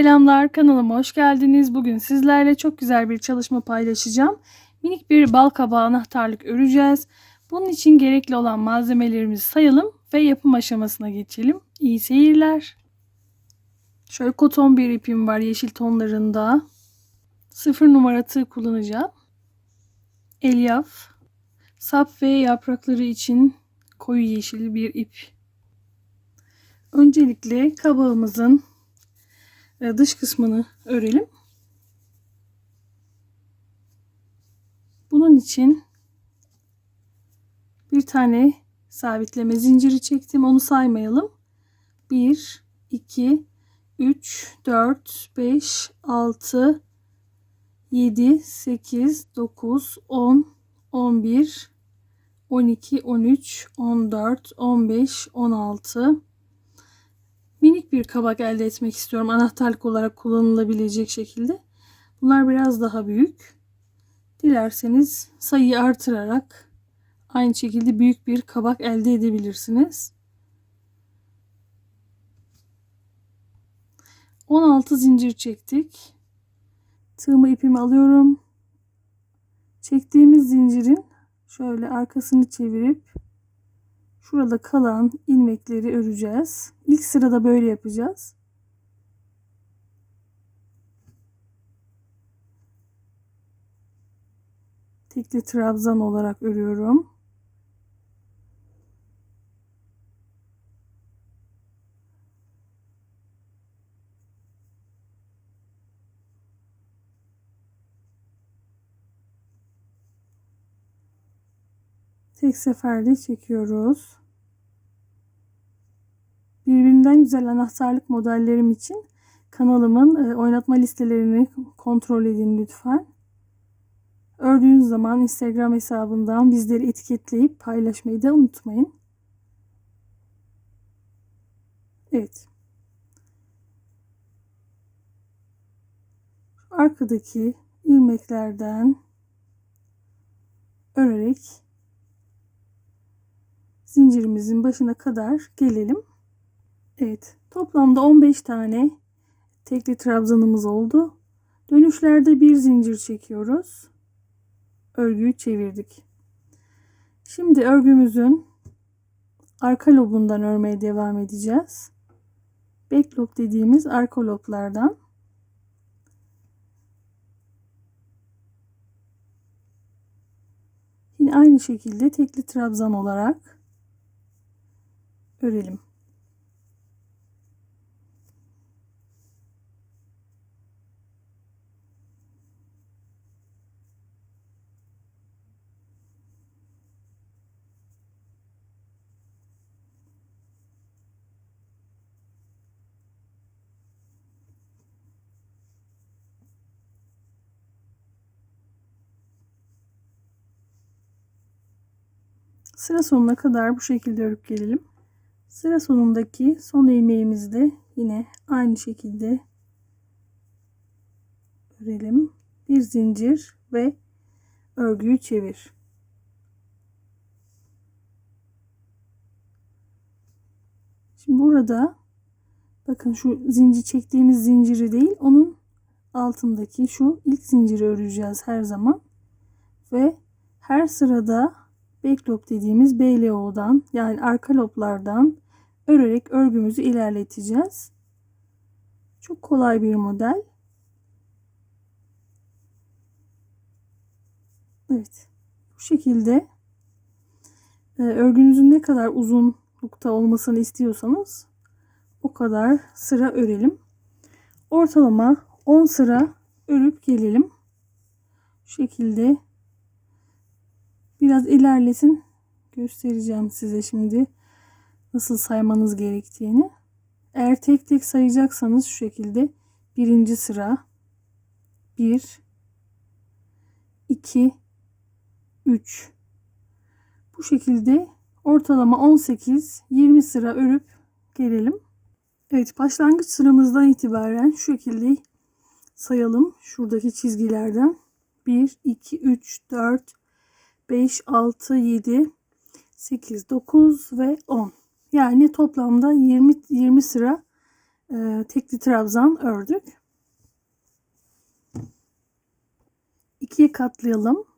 Selamlar kanalıma hoş geldiniz. Bugün sizlerle çok güzel bir çalışma paylaşacağım. Minik bir bal kabağı anahtarlık öreceğiz. Bunun için gerekli olan malzemelerimizi sayalım ve yapım aşamasına geçelim. İyi seyirler. Şöyle koton bir ipim var yeşil tonlarında. Sıfır numara tığ kullanacağım. Elyaf. Sap ve yaprakları için koyu yeşil bir ip. Öncelikle kabağımızın dış kısmını örelim. Bunun için bir tane sabitleme zinciri çektim. Onu saymayalım. 1, 2, 3, 4, 5, 6, 7, 8, 9, 10, 11, 12, 13, 14, 15, 16, minik bir kabak elde etmek istiyorum. Anahtarlık olarak kullanılabilecek şekilde. Bunlar biraz daha büyük. Dilerseniz sayıyı artırarak aynı şekilde büyük bir kabak elde edebilirsiniz. 16 zincir çektik. Tığımı ipimi alıyorum. Çektiğimiz zincirin şöyle arkasını çevirip Şurada kalan ilmekleri öreceğiz. İlk sırada böyle yapacağız. Tekli trabzan olarak örüyorum. Tek seferde çekiyoruz. Birbirinden güzel anahtarlık modellerim için kanalımın e, oynatma listelerini kontrol edin lütfen. Ördüğünüz zaman Instagram hesabından bizleri etiketleyip paylaşmayı da unutmayın. Evet. Arkadaki ilmeklerden örerek zincirimizin başına kadar gelelim. Evet toplamda 15 tane tekli trabzanımız oldu. Dönüşlerde bir zincir çekiyoruz. Örgüyü çevirdik. Şimdi örgümüzün arka lobundan örmeye devam edeceğiz. Back lob dediğimiz arka loblardan. Yine aynı şekilde tekli trabzan olarak örelim. Sıra sonuna kadar bu şekilde örüp gelelim. Sıra sonundaki son ilmeğimizi de yine aynı şekilde örelim. Bir zincir ve örgüyü çevir. Şimdi burada bakın şu zincir çektiğimiz zinciri değil onun altındaki şu ilk zinciri öreceğiz her zaman ve her sırada back loop dediğimiz BLO'dan yani arka loblardan örerek örgümüzü ilerleteceğiz. Çok kolay bir model. Evet. Bu şekilde e, örgünüzün ne kadar uzunlukta olmasını istiyorsanız o kadar sıra örelim. Ortalama 10 sıra örüp gelelim. Şu şekilde biraz ilerlesin. Göstereceğim size şimdi nasıl saymanız gerektiğini. Eğer tek tek sayacaksanız şu şekilde. Birinci sıra. 1 2 3 bu şekilde ortalama 18-20 sıra örüp gelelim. Evet başlangıç sıramızdan itibaren şu şekilde sayalım. Şuradaki çizgilerden. 1, 2, 3, 4, 5, 6, 7, 8, 9 ve 10. Yani toplamda 20 20 sıra e, tekli trabzan ördük. İkiye katlayalım.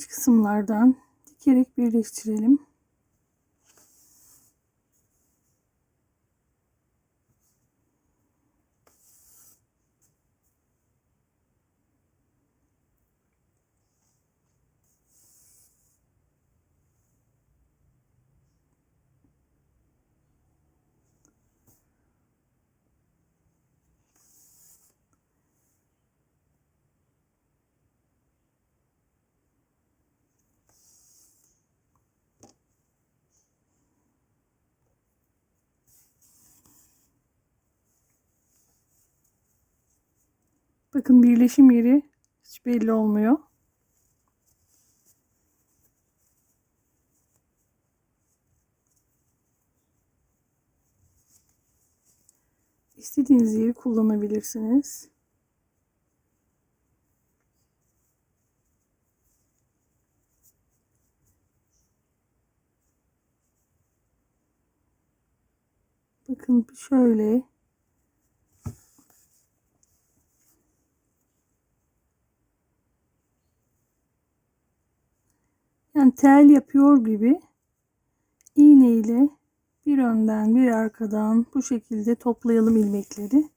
İç kısımlardan dikerek birleştirelim. Bakın birleşim yeri hiç belli olmuyor. İstediğiniz yeri kullanabilirsiniz. Bakın şöyle Yani tel yapıyor gibi iğne ile bir önden bir arkadan bu şekilde toplayalım ilmekleri.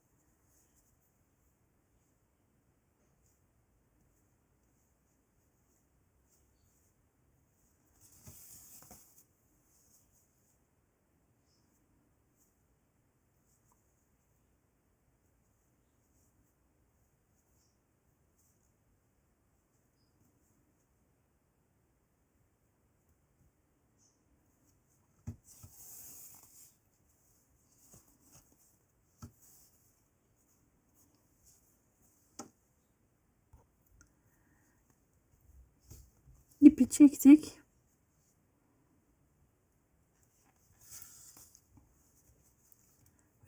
İpi çektik.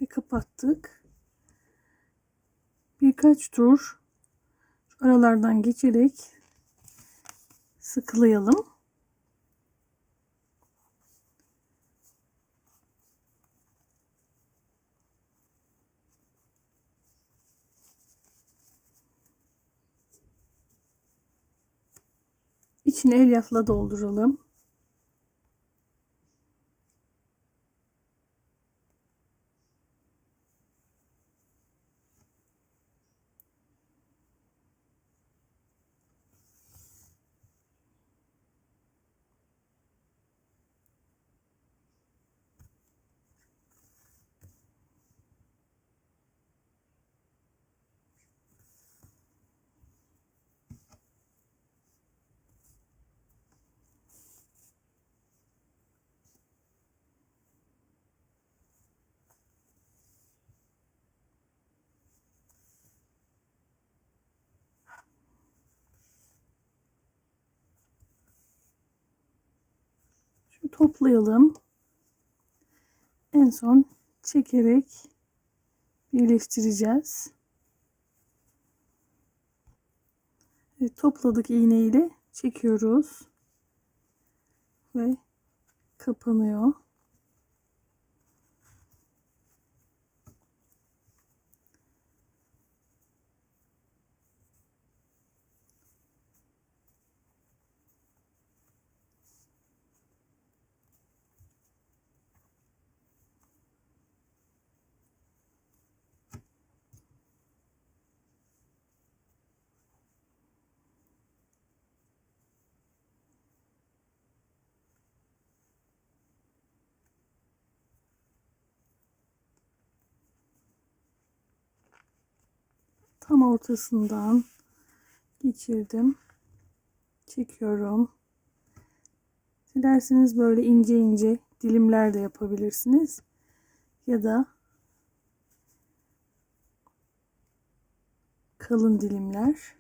Ve kapattık. Birkaç tur aralardan geçerek sıkılayalım. İçini elyafla dolduralım. Şu toplayalım. En son çekerek birleştireceğiz. Evet, topladık iğne ile çekiyoruz ve kapanıyor. Tam ortasından geçirdim. Çekiyorum. Dilerseniz böyle ince ince dilimler de yapabilirsiniz. Ya da kalın dilimler.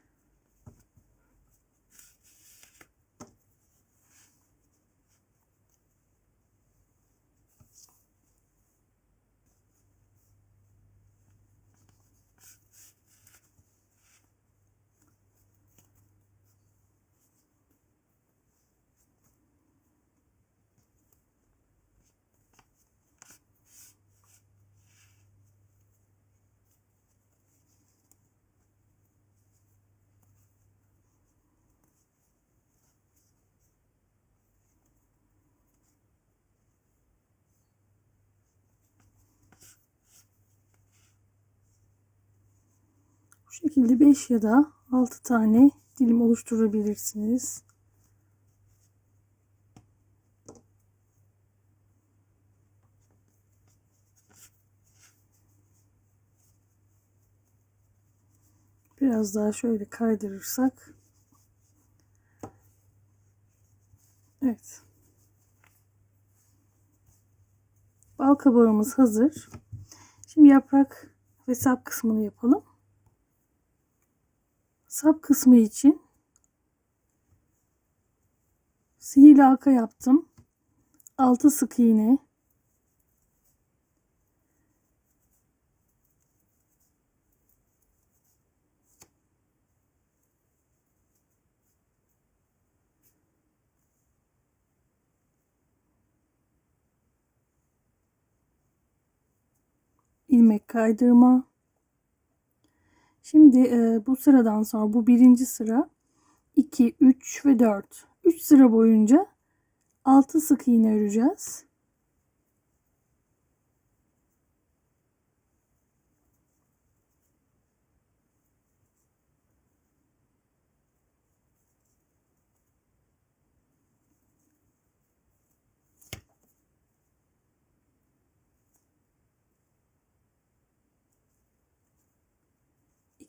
Şekilde 5 ya da 6 tane dilim oluşturabilirsiniz. Biraz daha şöyle kaydırırsak. Evet. Bal kabağımız hazır. Şimdi yaprak ve sap kısmını yapalım. Sap kısmı için sihirli halka yaptım. 6 sık iğne. ilmek kaydırma. Şimdi e, bu sıradan sonra bu birinci sıra 2, 3 ve 4. 3 sıra boyunca 6 sık iğne öreceğiz.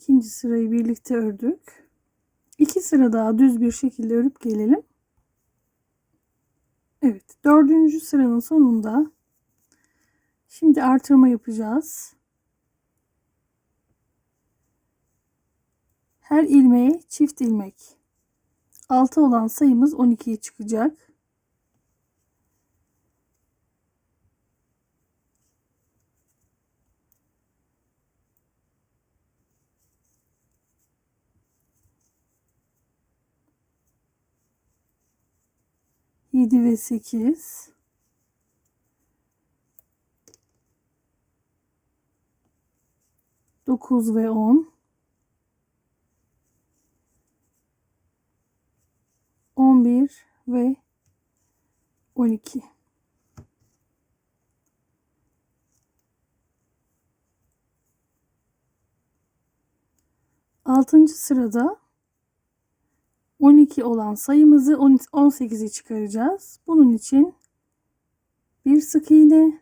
İkinci sırayı birlikte ördük. İki sıra daha düz bir şekilde örüp gelelim. Evet, dördüncü sıranın sonunda şimdi artırma yapacağız. Her ilmeğe çift ilmek. 6 olan sayımız 12'ye çıkacak. Yedi ve sekiz. Dokuz ve on. On bir ve on iki. Altıncı sırada 12 olan sayımızı 18'e çıkaracağız. Bunun için bir sık iğne,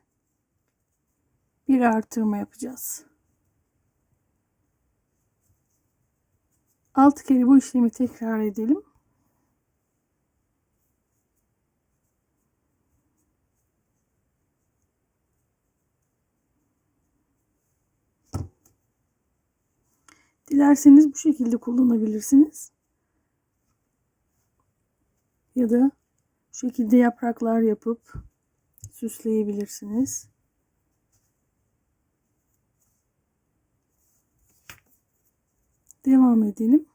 bir artırma yapacağız. 6 kere bu işlemi tekrar edelim. Dilerseniz bu şekilde kullanabilirsiniz. Ya da şu şekilde yapraklar yapıp süsleyebilirsiniz. Devam edelim.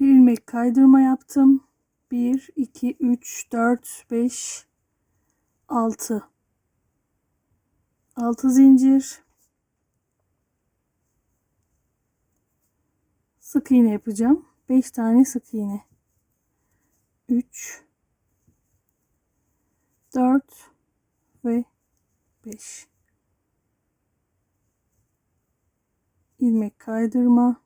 Bir ilmek kaydırma yaptım. 1, 2, 3, 4, 5, 6. 6 zincir. Sık iğne yapacağım. 5 tane sık iğne. 3 4 ve 5 ilmek kaydırma.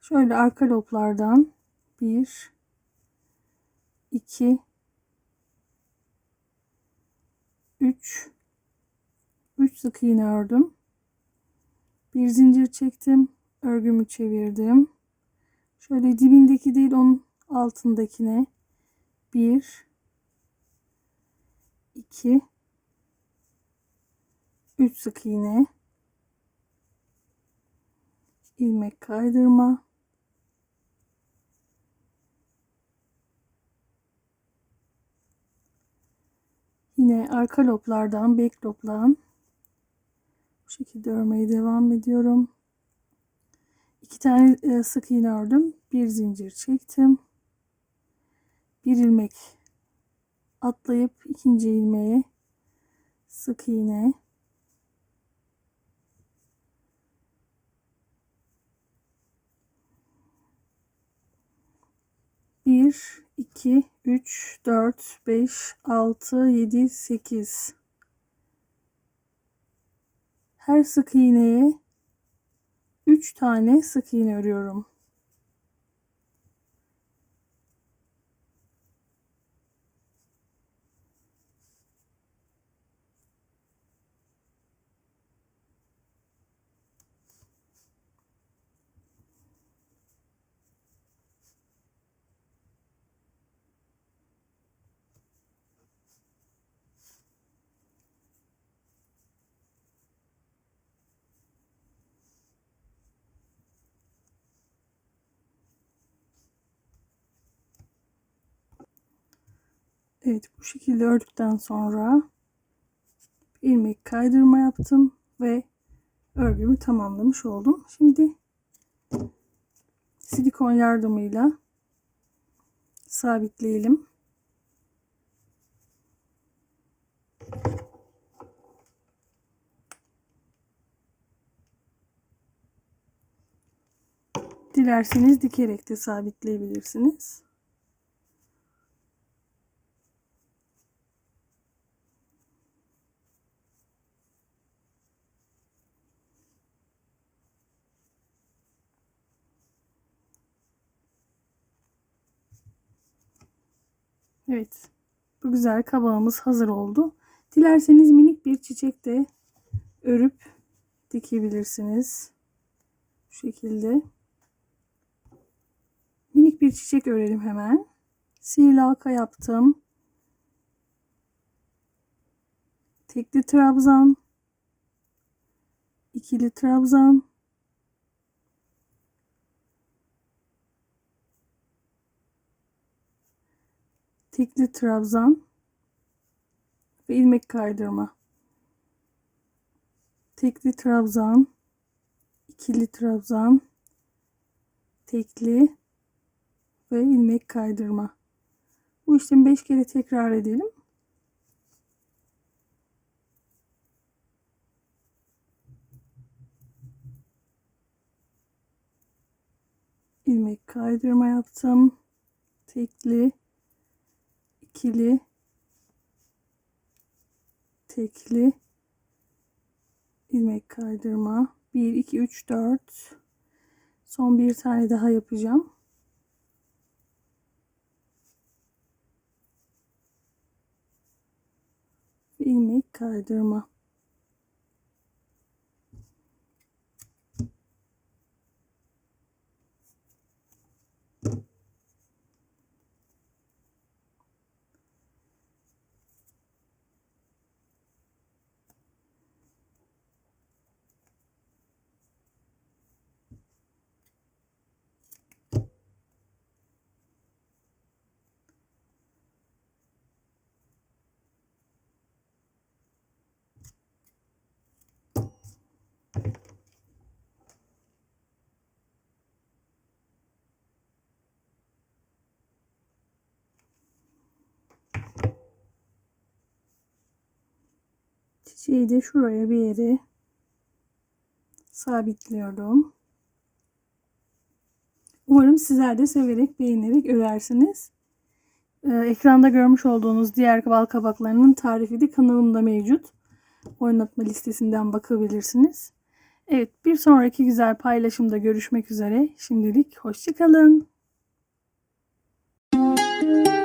Şöyle arka loblardan 1 2 3 3 sık iğne ördüm. Bir zincir çektim örgümü çevirdim. Şöyle dibindeki değil onun altındakine bir, iki, üç sık iğne, ilmek kaydırma, yine arka loplardan bek loplan bu şekilde örmeye devam ediyorum. İki tane e, sık iğne ördüm. Bir zincir çektim. Bir ilmek atlayıp ikinci ilmeğe sık iğne bir iki üç dört beş altı yedi sekiz her sık iğneye 3 tane sık iğne örüyorum. Evet bu şekilde ördükten sonra ilmek kaydırma yaptım ve örgümü tamamlamış oldum. Şimdi silikon yardımıyla sabitleyelim. Dilerseniz dikerek de sabitleyebilirsiniz. Evet. Bu güzel kabağımız hazır oldu. Dilerseniz minik bir çiçek de örüp dikebilirsiniz. Bu şekilde. Minik bir çiçek örelim hemen. Sihirli halka yaptım. Tekli trabzan. ikili trabzan. Tekli trabzan ve ilmek kaydırma. Tekli trabzan, ikili trabzan, tekli ve ilmek kaydırma. Bu işlemi 5 kere tekrar edelim. ilmek kaydırma yaptım. Tekli ikili tekli ilmek kaydırma. 1 2 3 4 son bir tane daha yapacağım. İlmek kaydırma şeyi de şuraya bir yere sabitliyorum. Umarım sizler de severek beğenerek örersiniz. Ee, ekranda görmüş olduğunuz diğer bal kabaklarının tarifi de kanalımda mevcut. Oynatma listesinden bakabilirsiniz. Evet bir sonraki güzel paylaşımda görüşmek üzere. Şimdilik hoşçakalın. Müzik